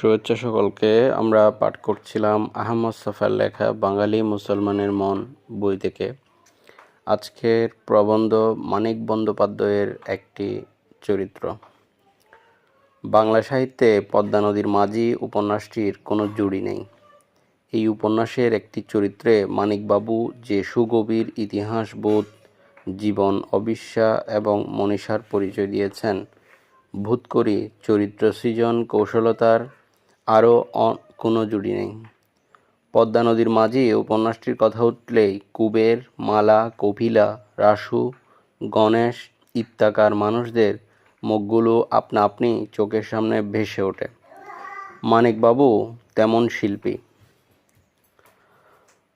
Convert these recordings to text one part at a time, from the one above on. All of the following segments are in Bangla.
শুভেচ্ছা সকলকে। আমরা পাঠ করছিলাম আহমদ সফার লেখা বাঙালি মুসলমানের মন বই থেকে। আজকের প্রবন্ধ মানিক বন্দ্যোপাধ্যায়ের একটি চরিত্র। বাংলা সাহিত্যে পদ্মা নদীর মাঝি উপন্যাসটির কোনো জুড়ি নেই। এই উপন্যাসের একটি চরিত্রে মানিকবাবু যে সুগভীর ইতিহাসবোধ জীবন, অবিশ্বা এবং মনীষার পরিচয় দিয়েছেন, ভূতকরি, চরিত্র সৃজন, কৌশলতার আরও কোনো জুড়ি নেই। পদ্মা নদীর মাঝি উপন্যাসটির কথা উঠলেই কুবের, মালা কপিলা রাসু, গণেশ ইত্যাকার মানুষদের মুখগুলো আপনা আপনি চোখের সামনে ভেসে ওঠে। মানিকবাবু তেমন শিল্পী।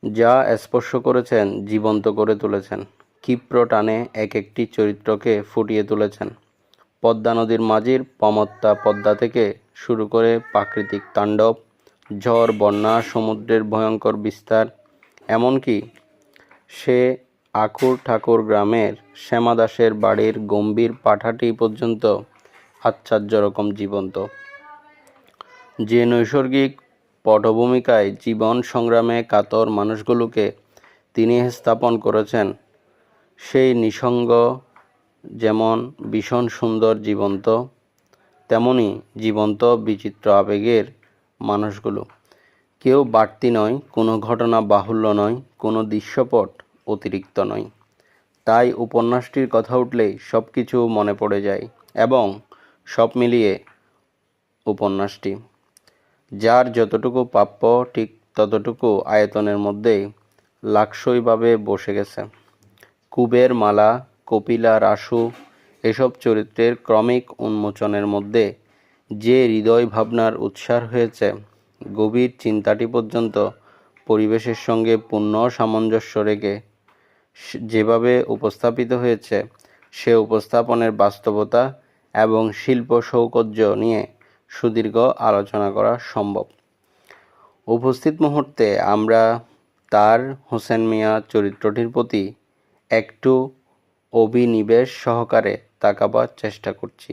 যা স্পর্শ করেছেন, জীবন্ত করে তুলেছেন। ক্ষিপ্র টানে এক একটি চরিত্রকে ফুটিয়ে তুলেছেন। পদ্মা নদীর মাঝির পমত্তা পদ্মা থেকে শুরু করে প্রাকৃতিক তাণ্ডব, ঝড়, বন্যা, সমুদ্রের ভয়ঙ্কর বিস্তার, এমনকি সে আকুর ঠাকুর গ্রামের শ্যামা দাসের বাড়ির গম্ভীর পাঠাটি পর্যন্ত আশ্চর্য রকম জীবন্ত। যে নৈসর্গিক পটভূমিকায় জীবন সংগ্রামে কাতর মানুষগুলোকে তিনি স্থাপন করেছেন, সেই নিসঙ্গ যেমন ভীষণ সুন্দর জীবন্ত তেমনই জীবন্ত বিচিত্র আবেগের মানুষগুলো। কেউ বাড়তি নয়, কোনো ঘটনা বাহুল্য নয়, কোনো দৃশ্যপট অতিরিক্ত নয়। তাই উপন্যাসটির কথা উঠলেই সব কিছু মনে পড়ে যায় এবং সব মিলিয়ে উপন্যাসটি। যার যতটুকু প্রাপ্য, ঠিক ততটুকু আয়তনের মধ্যে লাকসইভাবে বসে গেছে। কুবের মালা কপিলা, রাসু এসব চরিত্রের ক্রমিক উন্মোচনের মধ্যে যে হৃদয় ভাবনার উৎসার হয়েছে, গভীর চিন্তাটি পর্যন্ত পরিবেশের সঙ্গে পূর্ণ সামঞ্জস্য রেখে যেভাবে উপস্থাপিত হয়েছে, সে উপস্থাপনের বাস্তবতা এবং শিল্প সৌকর্য নিয়ে সুদীর্ঘ আলোচনা করা সম্ভব। উপস্থিত মুহূর্তে আমরা তার হোসেন মিয়া চরিত্রটির প্রতি একটু অভিনিবেশ সহকারে তাকাবার চেষ্টা করছি।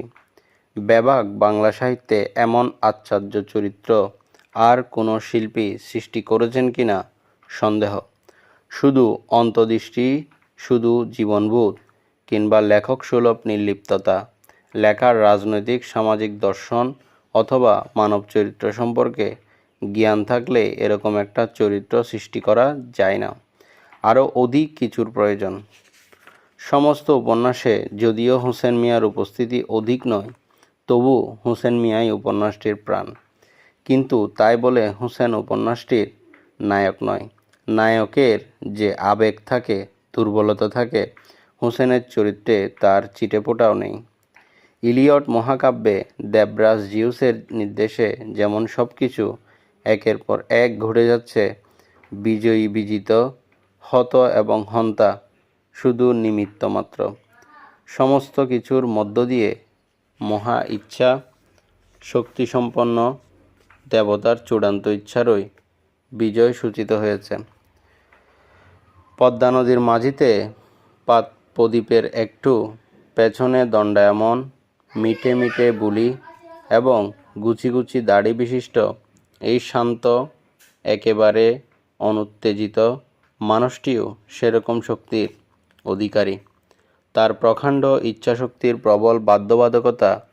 ব্যাবাক বাংলা সাহিত্যে এমন আশ্চর্য চরিত্র আর কোনো শিল্পী সৃষ্টি করেছেন কি না সন্দেহ। শুধু অন্তদৃষ্টি শুধু জীবনবোধ কিংবা লেখক সুলভ নির্লিপ্ততা, লেখার রাজনৈতিক সামাজিক দর্শন অথবা মানব চরিত্র সম্পর্কে জ্ঞান থাকলে এরকম একটা চরিত্র সৃষ্টি করা যায় না। আরও অধিক কিছুর প্রয়োজন। সমস্ত উপন্যাসে যদিও হোসেন মিয়ার উপস্থিতি অধিক নয়, তবু হোসেন মিয়াই উপন্যাসটির প্রাণ। কিন্তু তাই বলে হোসেন উপন্যাসটির নায়ক নয়। নায়কের যে আবেগ থাকে, দুর্বলতা থাকে, হোসেনের চরিত্রে তার চিটেপোটাও নেই। ইলিয়ট মহাকাব্যে দেবরাজ জিউসের নির্দেশে যেমন সব কিছু একের পর এক ঘটে যাচ্ছে, বিজয়ী বিজিত, হত এবং হন্তা শুধু নিমিত্ত মাত্র। সমস্ত কিছুর মধ্য দিয়ে মহা ইচ্ছা, শক্তিসম্পন্ন দেবতার চূড়ান্ত ইচ্ছারই বিজয় সূচিত হয়েছে। পদ্মা নদীর মাঝিতে পাত প্রদীপের একটু পেছনে দণ্ডায়মন, মিটে মিটে বুলি এবং গুছি গুছি দাড়ি বিশিষ্ট এই শান্ত, একেবারে অনুত্তেজিত মানুষটিও সেরকম শক্তির অধিকারী। তার প্রকাণ্ড ইচ্ছাশক্তির প্রবল বাধ্যবাধকতা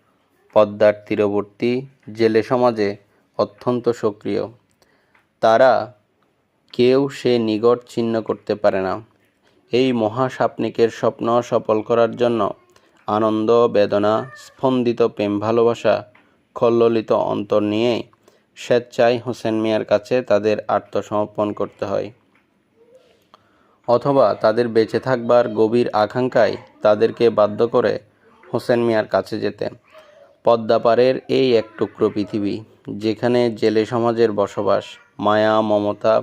পদ্মার তীরবর্তী জেলে সমাজে অত্যন্ত সক্রিয়। তারা কেউ সে নিগট ছিন্ন করতে পারে না। এই মহাসাপনিকের স্বপ্ন সফল করার জন্য আনন্দ, বেদনা স্পন্দিত প্রেম, ভালোবাসা খল্লিত অন্তর নিয়েই স্বেচ্ছায় হোসেন মিয়ার কাছে তাদের আত্মসমর্পণ করতে হয়। অথবা তাদের বেঁচে থাকবার গভীর আকাঙ্ক্ষায় তাদেরকে বাধ্য করে হোসেন মিয়ার কাছে যেতে পদ্মাপাড়ের এই এক টুকরো পৃথিবী, যেখানে জেলে সমাজের বসবাস, মায়া, মমতা,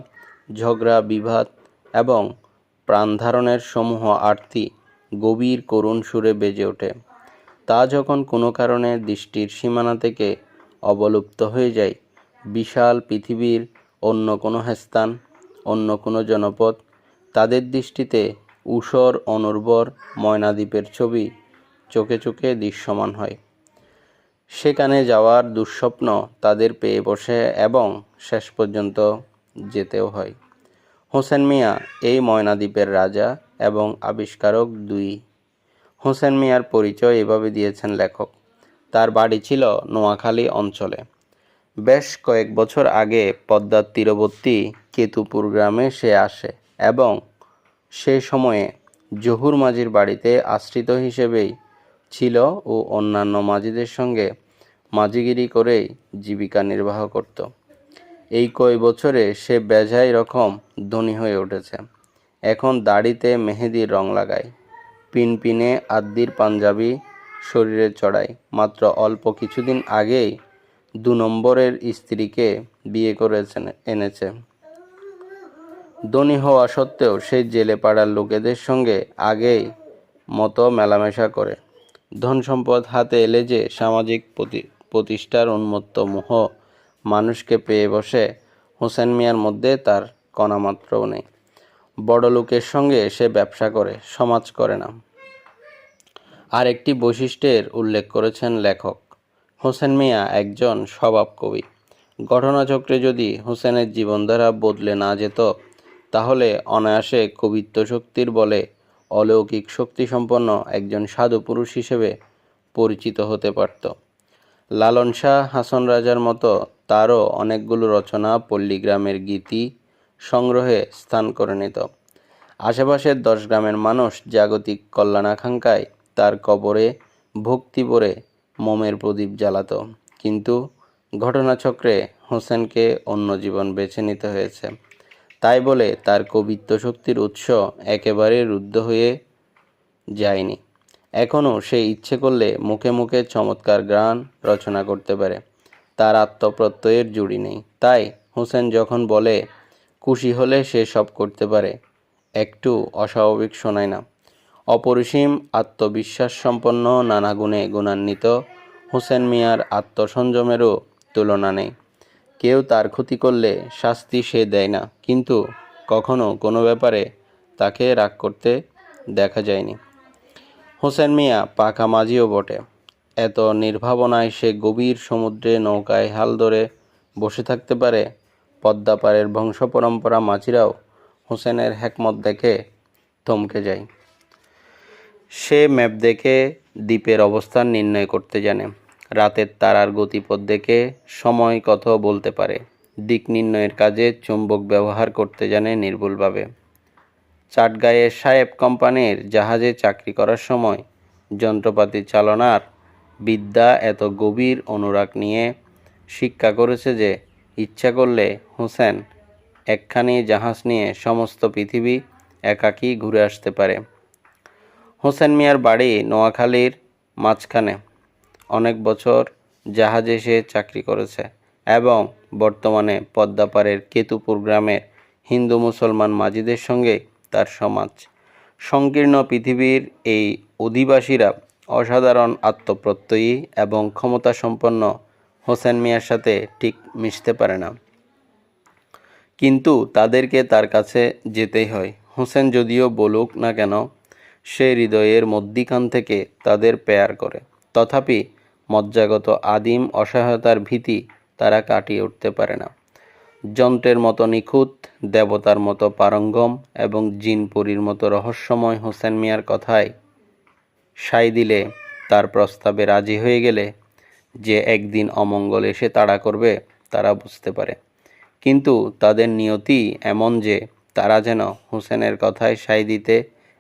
ঝগড়া বিভাদ এবং প্রাণধারণের সমূহ আরতি গভীর করুণ সুরে বেজে ওঠে। তা যখন কোনো কারণে দৃষ্টির সীমানা থেকে অবলুপ্ত হয়ে যায়, বিশাল পৃথিবীর অন্য কোনো স্থান অন্য কোনো জনপদ তাদের দৃষ্টিতে ঊষর অনুর্বর ময়নাদ্বীপের ছবি চোখে চোখে দৃশ্যমান হয়। সেখানে যাওয়ার দুঃস্বপ্ন তাদের পেয়ে বসে এবং শেষ পর্যন্ত যেতেও হয়। হোসেন মিয়া এই ময়নাদ্বীপের রাজা এবং আবিষ্কারক দুই। হোসেন মিয়ার পরিচয় এভাবে দিয়েছেন লেখক। তার বাড়ি ছিল নোয়াখালী অঞ্চলে। বেশ কয়েক বছর আগে পদ্মার তীরবর্তী কেতুপুর গ্রামে সে আসে। এবং সে সময়ে জহুর মাঝির বাড়িতে আশ্রিত হিসেবেই ছিল ও অন্যান্য মাঝিদের সঙ্গে মাঝিগিরি করেই জীবিকা নির্বাহ করত। এই কয় বছরে সে বেজায় রকম ধনী হয়ে উঠেছে। এখন দাড়িতে মেহেদির রং লাগায়, পিনপিনে আদ্দির পাঞ্জাবি শরীরে চড়ায়। মাত্র অল্প কিছুদিন আগেই দু নম্বরের স্ত্রীকে বিয়ে করেছেন, এনেছে। ধনী হওয়া সত্ত্বেও সেই জেলে পাড়ার লোকেদের সঙ্গে আগেই মতো মেলামেশা করে। ধন সম্পদ হাতে এলে যে সামাজিক প্রতি- প্রতিষ্ঠার উন্মত্ত মোহ মানুষকে পেয়ে বসে হোসেন মিয়ার মধ্যে তার কণামাত্রও নেই। বড় লোকের সঙ্গে সে ব্যবসা করে, সমাজ করে না। আর একটি বৈশিষ্ট্যের উল্লেখ করেছেন লেখক। হোসেন মিয়া একজন স্বভাব কবি ঘটনাচক্রে যদি হোসেনের জীবনধারা বদলে না যেত তাহলে অনায়াসে কবিত্ব শক্তির বলে অলৌকিক শক্তিসম্পন্ন একজন সাধু পুরুষ হিসেবে পরিচিত হতে পারত। লালন শাহ হাসন রাজার মতো তারও অনেকগুলো রচনা পল্লীগ্রামের গীতি সংগ্রহে স্থান করে নিত। আশেপাশের দশ গ্রামের মানুষ জাগতিক কল্যাণাকাঙ্ক্ষায় তার কবরে ভক্তি ভরে মোমের প্রদীপ জ্বালাত। কিন্তু ঘটনাচক্রে হোসেনকে অন্য জীবন বেছে নিতে হয়েছে। তাই বলে তার কবিত্ব শক্তির উৎস একেবারে রুদ্ধ হয়ে যায়নি। এখনও সে ইচ্ছে করলে মুখে মুখে চমৎকার গান রচনা করতে পারে। তার আত্মপ্রত্যয়ের জুড়ি নেই। তাই হোসেন যখন বলে, খুশি হলে সে সব করতে পারে একটু অস্বাভাবিক শোনায় না। অপরিসীম আত্মবিশ্বাস সম্পন্ন নানা গুণে গুণান্বিত হোসেন মিয়ার আত্মসংযমেরও তুলনা নেই। কেউ তার ক্ষতি করলে শাস্তি সে দেয় না। কিন্তু কখনো কোনো ব্যাপারে তাকে রাগ করতে দেখা যায়নি। হোসেন মিয়া পাকা মাঝিও বটে। এত নির্ভাবনায় সে গভীর সমুদ্রে নৌকায় হাল ধরে বসে থাকতে পারে পদ্মাপাড়ের বংশ পরম্পরা মাঝিরাও হোসেনের হেকমত দেখে থমকে যায়। সে ম্যাপ দেখে দ্বীপের অবস্থান নির্ণয় করতে জানে। রাতের তারার গতিপথ দেখে সময় কত বলতে পারে। দিক নির্ণয়ের কাজে চুম্বক ব্যবহার করতে জানে নির্ভুলভাবে। চাটগাঁয়ের সাহেব কোম্পানির জাহাজে চাকরি করার সময় যন্ত্রপাতি চালনার বিদ্যা এত গভীর অনুরাগ নিয়ে শিক্ষা করেছে যে ইচ্ছা করলে হোসেন একখানি জাহাজ নিয়ে সমস্ত পৃথিবী একাকী ঘুরে আসতে পারে। হোসেন মিয়ার বাড়ি নোয়াখালীর মাঝখানে। অনেক বছর জাহাজে সে চাকরি করেছে এবং বর্তমানে পদ্মাপাড়ের কেতুপুর গ্রামের হিন্দু মুসলমান মাঝিদের সঙ্গে তার সমাজ। সংকীর্ণ পৃথিবীর এই অধিবাসীরা অসাধারণ আত্মপ্রত্যয়ী এবং ক্ষমতাসম্পন্ন হোসেন মিয়ার সাথে ঠিক মিশতে পারে না। কিন্তু তাদেরকে তার কাছে যেতেই হয়। হোসেন যদিও বলুক না কেন, সে হৃদয়ের মধ্যিখান থেকে তাদের পেয়ার করে। তথাপি মজ্জাগত আদিম অসহায়তার ভীতি তারা কাটিয়ে উঠতে পারে না। যন্ত্রের মতো নিখুঁত, দেবতার মতো পারঙ্গম এবং জিনপুরীর মতো রহস্যময় হোসেন মিয়ার কথায় সাই দিলে তার প্রস্তাবে রাজি হয়ে গেলে যে একদিন অমঙ্গল এসে তাড়া করবে তারা বুঝতে পারে। কিন্তু তাদের নিয়তি এমন যে তারা যেন হোসেনের কথায় সাই দিতে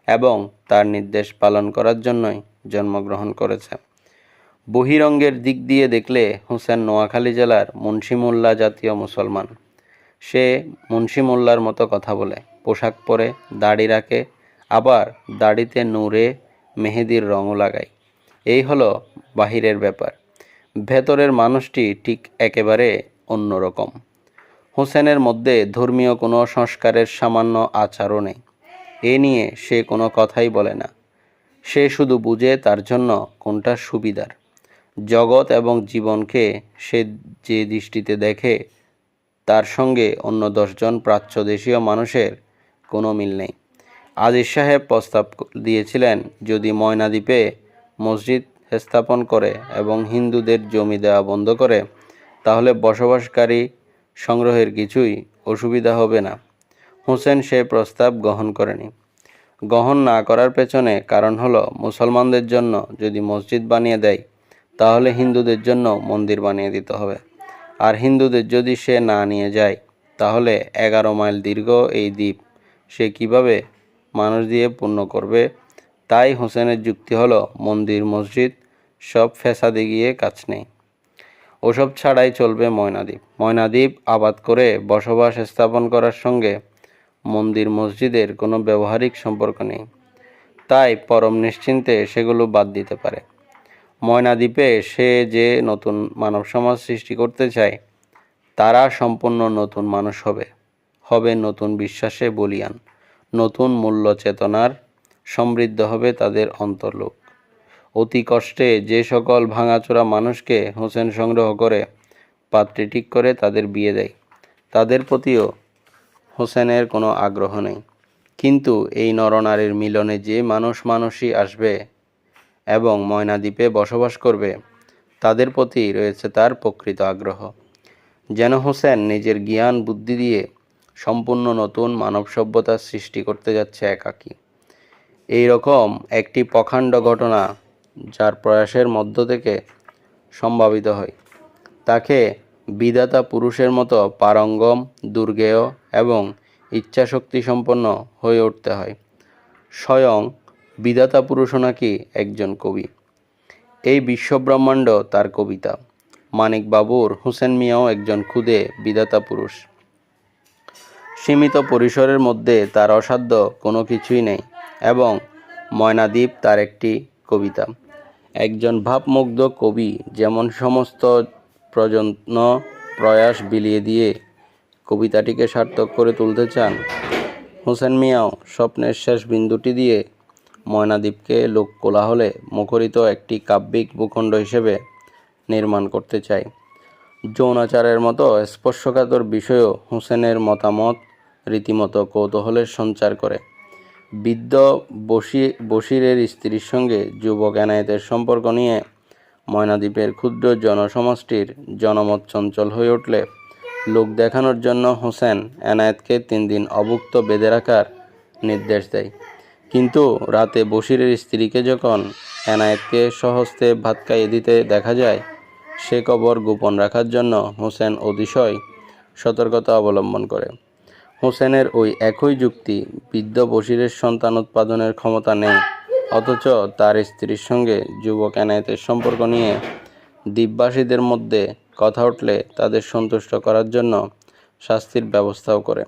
এবং তার নির্দেশ পালন করার জন্যই জন্মগ্রহণ করেছে। বহিরঙ্গের দিক দিয়ে দেখলে হোসেন নোয়াখালী জেলার মুন্সিমুল্লা জাতীয় মুসলমান। সে মুন্সিমুল্লার মতো কথা বলে, পোশাক পরে দাড়ি রাখে, আবার দাড়িতে নূরে মেহেদির রঙও লাগায়। এই হলো বাহিরের ব্যাপার। ভেতরের মানুষটি ঠিক একেবারে অন্যরকম। হোসেনের মধ্যে ধর্মীয় কোনো সংস্কারের সামান্য আচারও নেই। এ নিয়ে সে কোনো কথাই বলে না। সে শুধু বুঝে তার জন্য কোনটা সুবিধার। জগৎ এবং জীবনকে সে যে দৃষ্টিতে দেখে, তার সঙ্গে অন্য দশজন প্রাচ্যদেশীয় মানুষের কোনো মিল নেই। আজিজ সাহেব প্রস্তাব দিয়েছিলেন, যদি ময়নাদ্বীপে মসজিদ স্থাপন করে এবং হিন্দুদের জমি দেওয়া বন্ধ করে, তাহলে বসবাসকারী সংগ্রহের কিছুই অসুবিধা হবে না। হোসেন সে প্রস্তাব গ্রহণ করেনি। গ্রহণ না করার পেছনে কারণ হলো, মুসলমানদের জন্য যদি মসজিদ বানিয়ে দেয় তাহলে হিন্দুদের জন্য মন্দির বানিয়ে দিতে হবে। আর হিন্দুদের যদি সে না নিয়ে যায়, তাহলে এগারো মাইল দীর্ঘ এই দ্বীপ সে কীভাবে মানুষ দিয়ে পূর্ণ করবে? তাই হোসেনের যুক্তি হলো, মন্দির, মসজিদ, সব ফেসাদে গিয়ে কাজ নেই। ওসব ছাড়াই চলবে ময়নাদ্বীপ ময়নাদ্বীপ আবাদ করে বসবাস স্থাপন করার সঙ্গে মন্দির, মসজিদের কোনো ব্যবহারিক সম্পর্ক নেই। তাই পরম নিশ্চিন্তে সেগুলো বাদ দিতে পারে। ময়নাদ্বীপে সে যে নতুন মানব সমাজ সৃষ্টি করতে চায়, তারা সম্পূর্ণ নতুন মানুষ হবে। হবে নতুন বিশ্বাসে বলিয়ান, নতুন মূল্য চেতনার, সমৃদ্ধ হবে তাদের অন্তর্লোক। অতি কষ্টে যে সকল ভাঙাচোরা মানুষকে হোসেন সংগ্রহ করে, পাত্রী ঠিক করে তাদের বিয়ে দেয়, তাদের প্রতিও হোসেনের কোনো আগ্রহ নেই। কিন্তু এই নরনারীর মিলনে যে মানুষ মানুষই আসবে এবং ময়নাদ্বীপে বসবাস করবে। তাদের প্রতি রয়েছে তার প্রকৃত আগ্রহ। যেন হোসেন নিজের জ্ঞান, বুদ্ধি দিয়ে সম্পূর্ণ নতুন মানব সভ্যতার সৃষ্টি করতে যাচ্ছে একাকী। এই রকম একটি প্রকাণ্ড ঘটনা যার প্রয়াসের মধ্য থেকে সম্ভাবিত হয়। তাকে বিধাতা পুরুষের মতো পারঙ্গম, দুর্গেয় এবং ইচ্ছাশক্তি সম্পন্ন হয়ে উঠতে হয়। স্বয়ং বিধাতা পুরুষও নাকি একজন কবি। এই বিশ্বব্রহ্মাণ্ড তার কবিতা। মানিক বাবুর হুসেন মিয়াও একজন খুদে বিধাতা পুরুষ। সীমিত পরিসরের মধ্যে তার অসাধ্য কোনো কিছুই নেই এবং ময়নাদ্বীপ তার একটি কবিতা। একজন ভাবমুগ্ধ কবি যেমন সমস্ত প্রযত্ন প্রয়াস বিলিয়ে দিয়ে কবিতাটিকে সার্থক করে তুলতে চান, হোসেন মিয়াও স্বপ্নের শেষ বিন্দুটি দিয়ে ময়নাদ্বীপকে লোক কোলাহলে মুখরিত একটি কাব্যিক ভূখণ্ড হিসেবে নির্মাণ করতে চায়। যৌনাচারের মতো স্পর্শকাতর বিষয়ও হোসেনের মতামত রীতিমতো কৌতূহলের সঞ্চার করে। বৃদ্ধ বসি বশিরের স্ত্রীর সঙ্গে যুবক এনায়েতের সম্পর্ক নিয়ে ময়নাদ্বীপের ক্ষুদ্র জনসমষ্টির জনমত চঞ্চল হয়ে উঠলে লোক দেখানোর জন্য হোসেন এনায়েতকে তিন দিন অভুক্ত বেঁধে রাখার নির্দেশ দেয়। কিন্তু রাতে বশিরের স্ত্রীকে যখন এনায়েতকে সহস্তে ভাত খাইয়ে দিতে দেখা যায়, সে কবর গোপন রাখার জন্য হোসেন অতিশয় সতর্কতা অবলম্বন করে। হোসেনের ওই একই যুক্তি, বৃদ্ধ বশিরের সন্তান উৎপাদনের ক্ষমতা নেই, অথচ তার স্ত্রীর সঙ্গে যুবক এনায়েতের সম্পর্ক নিয়ে দ্বীপবাসীদের মধ্যে কথা উঠলে তাদের সন্তুষ্ট করার জন্য শাস্তির ব্যবস্থাও করে।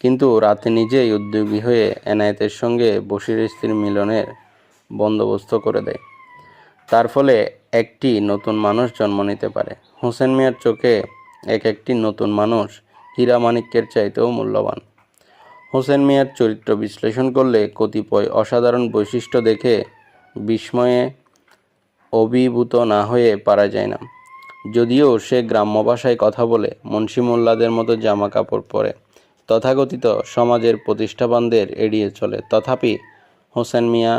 কিন্তু রাতে নিজেই উদ্যোগী হয়ে এনায়েতের সঙ্গে বশির স্ত্রীর মিলনের বন্দোবস্ত করে দেয়। তার ফলে একটি নতুন মানুষ জন্ম নিতে পারে। হোসেন মিয়ার চোখে এক একটি নতুন মানুষ হীরা মানিক্যের চাইতেও মূল্যবান। হোসেন মিয়ার চরিত্র বিশ্লেষণ করলে কতিপয় অসাধারণ বৈশিষ্ট্য দেখে বিস্ময়ে অভিভূত না হয়ে পারা যায় না। যদিও সে গ্রাম্য ভাষায় কথা বলে, মুন্সি মোল্লাদের মতো জামা কাপড় পরে। তথাকথিত সমাজের প্রতিষ্ঠাবানদের এড়িয়ে চলে। তথাপি হোসেন মিয়া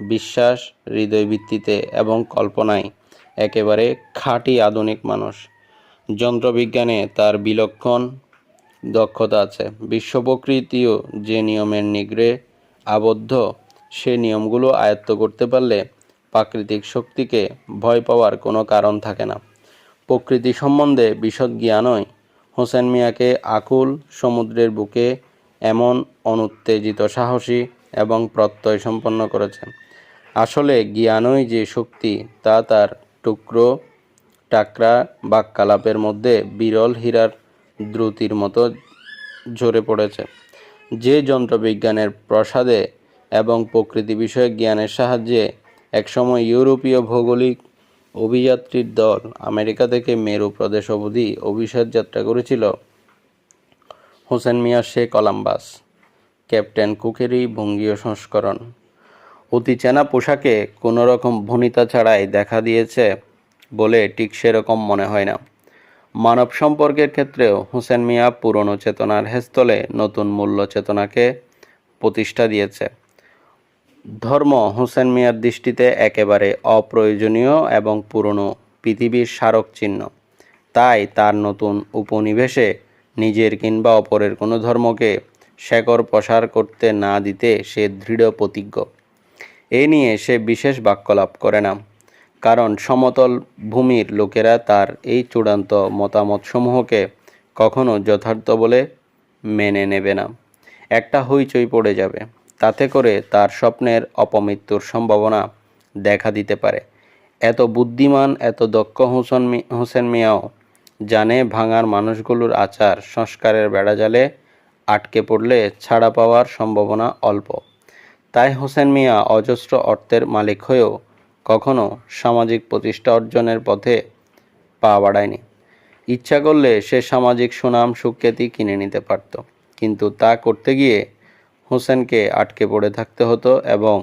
বিশ্বাস, হৃদয়ভিত্তিতে এবং কল্পনায় একেবারে খাঁটি আধুনিক মানুষ। যন্ত্রবিজ্ঞানে তার বিলক্ষণ দক্ষতা আছে। বিশ্ব প্রকৃতিও যে নিয়মের নিগড়ে আবদ্ধ, সে নিয়মগুলো আয়ত্ত করতে পারলে প্রাকৃতিক শক্তিকে ভয় পাওয়ার কোনো কারণ থাকে না। প্রকৃতি সম্বন্ধে বিশদ জ্ঞানই হোসেন মিয়াকে আকুল সমুদ্রের বুকে এমন অনুত্তেজিত সাহসী এবং প্রত্যয় সম্পন্ন করেছে আসলে জ্ঞানই যে শক্তি, তা তার টুকরো, টাকরা বাক্যালাপের মধ্যে বিরল হীরার দ্রুতির মতো ঝরে পড়েছে। যে যন্ত্রবিজ্ঞানের প্রসাদে এবং প্রকৃতি বিষয়ক জ্ঞানের সাহায্যে একসময় ইউরোপীয় ভৌগোলিক অভিযাত্রীর দল আমেরিকা থেকে মেরু প্রদেশ অবধি অভিসার যাত্রা করেছিল হোসেন মিয়া সে কলাম্বাস ক্যাপ্টেন কুকেরই বঙ্গীয় সংস্করণ। অতি চেনা পোশাকে কোনো রকম ভনিতা ছাড়াই দেখা দিয়েছে বলে ঠিক সেরকম মনে হয় না। মানব সম্পর্কের ক্ষেত্রেও হোসেন মিয়া পুরনো চেতনার হেস্তলে নতুন মূল্য চেতনাকে প্রতিষ্ঠা দিয়েছে। ধর্ম হোসেন মিয়ার দৃষ্টিতে একেবারে অপ্রয়োজনীয় এবং পুরনো পৃথিবীর স্মারক চিহ্ন। তাই তার নতুন উপনিবেশে নিজের কিংবা অপরের কোনো ধর্মকে শেকড় প্রসার করতে না দিতে সে দৃঢ় প্রতিজ্ঞ। এ নিয়ে সে বিশেষ বাক্যলাভ করে না, কারণ সমতল ভূমির লোকেরা তার এই চূড়ান্ত মতামতসমূহকে কখনো যথার্থ বলে মেনে নেবে না। একটা হইচই পড়ে যাবে। তাতে করে তার স্বপ্নের অপমৃত্যুর সম্ভাবনা দেখা দিতে পারে। এত বুদ্ধিমান, এত দক্ষ হোসেন হোসেন মিয়াও জানে ভাঙার মানুষগুলোর আচার সংস্কারের বেড়াজালে আটকে পড়লে ছাড়া পাওয়ার সম্ভাবনা অল্প। তাই হোসেন মিয়া অজস্র অর্থের মালিক হয়েও কখনো সামাজিক প্রতিষ্ঠা অর্জনের পথে পা বাড়ায়নি। ইচ্ছা করলে সে সামাজিক সুনাম, সুখ্যাতি কিনে নিতে পারত, কিন্তু তা করতে গিয়ে হোসেনকে আটকে পড়ে থাকতে হতো এবং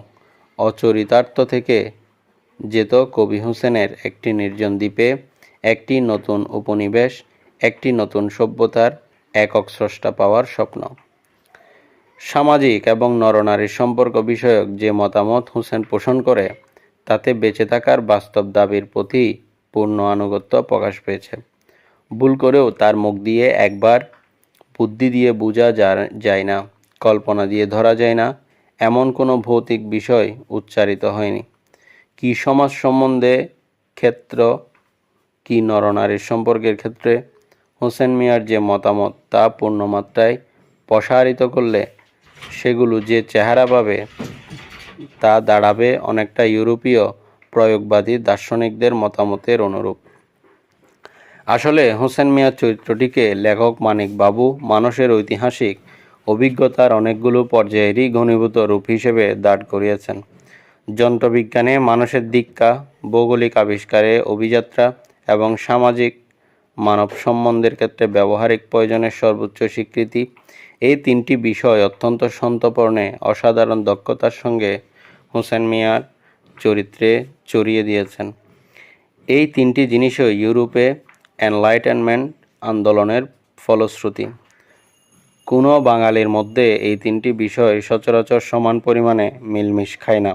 অচরিতার্থ থেকে যেত কবি হোসেনের একটি নির্জন দ্বীপে, একটি নতুন উপনিবেশ, একটি নতুন সভ্যতার একক স্রষ্টা পাওয়ার স্বপ্ন। সামাজিক এবং নরনারীর সম্পর্ক বিষয়ক যে মতামত হোসেন পোষণ করে, তাতে বেঁচে থাকার বাস্তব দাবির প্রতি পূর্ণ আনুগত্য প্রকাশ পেয়েছে। ভুল করেও তার মুখ দিয়ে একবার বুদ্ধি দিয়ে বোঝা যায় না। কল্পনা দিয়ে ধরা যায় না, এমন কোনো ভৌতিক বিষয় উচ্চারিত হয়নি। কি সমাজ সম্বন্ধে ক্ষেত্র, কি নরনারীর সম্পর্কের ক্ষেত্রে হোসেন মিয়ার যে মতামত তা পূর্ণমাত্রায় প্রসারিত করলে সেগুলো যে চেহারা পাবে তা দাঁড়াবে অনেকটা ইউরোপীয় প্রয়োগবাদী দার্শনিকদের মতামতের অনুরূপ। আসলে হোসেন মিয়ার চরিত্রটিকে লেখক মানিক বাবু মানুষের ঐতিহাসিক অভিজ্ঞতার অনেকগুলো পর্যায়েরই ঘনীভূত রূপ হিসেবে দাঁড় করিয়েছেন। যন্ত্রবিজ্ঞানে মানুষের দীক্ষা, ভৌগোলিক আবিষ্কারে অভিযাত্রা এবং সামাজিক মানব সম্বন্ধের ক্ষেত্রে ব্যবহারিক প্রয়োজনের সর্বোচ্চ স্বীকৃতি, এই তিনটি বিষয় অত্যন্ত সন্তপর্ণে অসাধারণ দক্ষতার সঙ্গে হোসেন মিয়ার চরিত্রে চড়িয়ে দিয়েছেন। এই তিনটি জিনিসও ইউরোপে এনলাইটেনমেন্ট আন্দোলনের ফলশ্রুতি। কোনো বাঙালির মধ্যে এই তিনটি বিষয় সচরাচর সমান পরিমাণে মিলমিশ খায় না।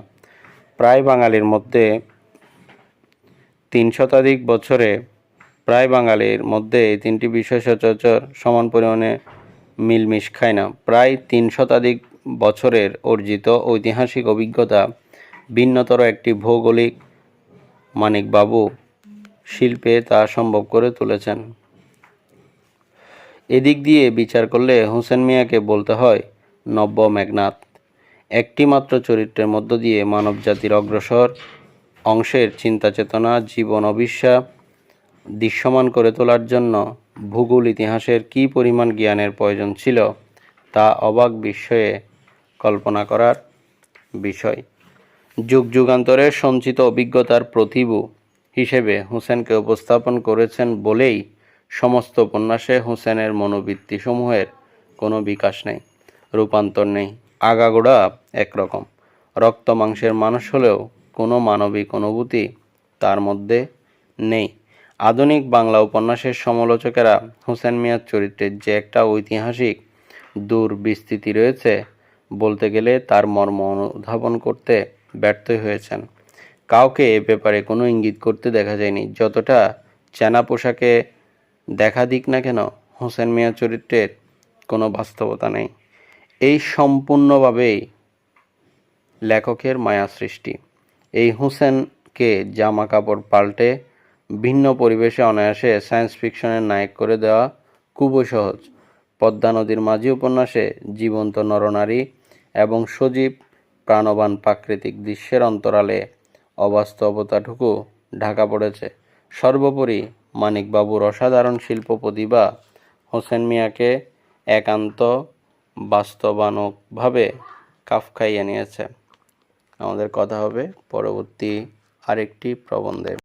প্রায় বাঙালির মধ্যে তিন শতাধিক বছরে প্রায় বাঙালির মধ্যে এই তিনটি বিষয় সচরাচর সমান পরিমাণে মিলমিশ খায় না। প্রায় তিন শতাধিক বছরের অর্জিত ঐতিহাসিক অভিজ্ঞতা ভিন্নতর একটি ভৌগোলিক মানিকবাবু শিল্পে তা সম্ভব করে তুলেছেন। এদিক দিয়ে বিচার করলে হোসেন মিয়াকে বলতে হয়, নব্য মেঘনাথ। একটি মাত্র চরিত্রের মধ্য দিয়ে মানবজাতির অগ্রসর অংশের চিন্তা চেতনা, জীবন অবিশ্বা দৃশ্যমান করে তোলার জন্য ভূগোল ইতিহাসের কী পরিমাণ জ্ঞানের প্রয়োজন ছিল, তা অবাক বিস্ময়ে কল্পনা করার বিষয়। যুগ যুগান্তরের সঞ্চিত অভিজ্ঞতার প্রতিভু হিসেবে হোসেনকে উপস্থাপন করেছেন বলেই সমস্ত উপন্যাসে হোসেনের মনোবৃত্তিসমূহের কোনো বিকাশ নেই, রূপান্তর নেই, আগাগোড়া একরকম। রক্ত মাংসের মানুষ হলেও কোনো মানবিক অনুভূতি তার মধ্যে নেই। আধুনিক বাংলা উপন্যাসের সমালোচকেরা হোসেন মিয়ার চরিত্রের যে একটা ঐতিহাসিক দুর্বিস্তৃতি রয়েছে, বলতে গেলে তার মর্ম অনুধাবন করতে ব্যর্থই হয়েছেন। কাউকে এ ব্যাপারে কোনো ইঙ্গিত করতে দেখা যায়নি, যতটা চেনা পোশাকে দেখা দিক না কেন, হোসেন মিয়া চরিত্রের কোনো বাস্তবতা নেই। এই সম্পূর্ণভাবেই লেখকের মায়া সৃষ্টি। এই হোসেনকে জামা কাপড় পাল্টে ভিন্ন পরিবেশে অনায়াসে সায়েন্স ফিকশনের নায়ক করে দেওয়া খুবই সহজ। পদ্মা নদীর মাঝি উপন্যাসে জীবন্ত নরনারী এবং সজীব প্রাণবান প্রাকৃতিক দৃশ্যের অন্তরালে অবাস্তবতাটুকু ঢাকা পড়েছে। সর্বোপরি মানিকবাবুর অসাধারণ শিল্প প্রতিভা হোসেন মিয়াকে একান্ত বাস্তবানকভাবে কাফ খাইয়ে নিয়েছে। আমাদের কথা হবে পরবর্তী আরেকটি প্রবন্ধে।